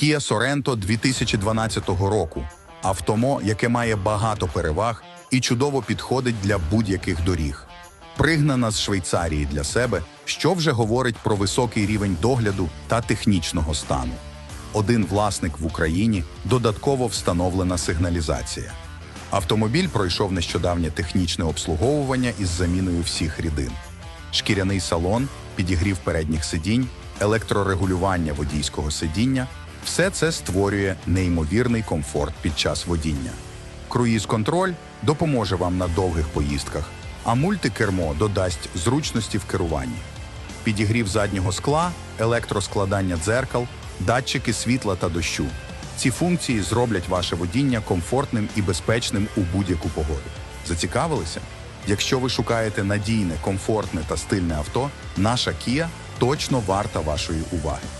Kia Sorento 2012 року. Автомо, яке має багато переваг і чудово підходить для будь-яких доріг. Пригнана з Швейцарії для себе, що вже говорить про високий рівень догляду та технічного стану. Один власник в Україні додатково встановлена сигналізація. Автомобіль пройшов нещодавнє технічне обслуговування із заміною всіх рідин. Шкіряний салон, підігрів передніх сидінь, електрорегулювання водійського сидіння все це створює неймовірний комфорт під час водіння. Круїз-контроль допоможе вам на довгих поїздках, а мультикермо додасть зручності в керуванні. Підігрів заднього скла, електроскладання дзеркал, датчики світла та дощу. Ці функції зроблять ваше водіння комфортним і безпечним у будь-яку погоду. Зацікавилися? Якщо ви шукаєте надійне, комфортне та стильне авто, наша Kia точно варта вашої уваги.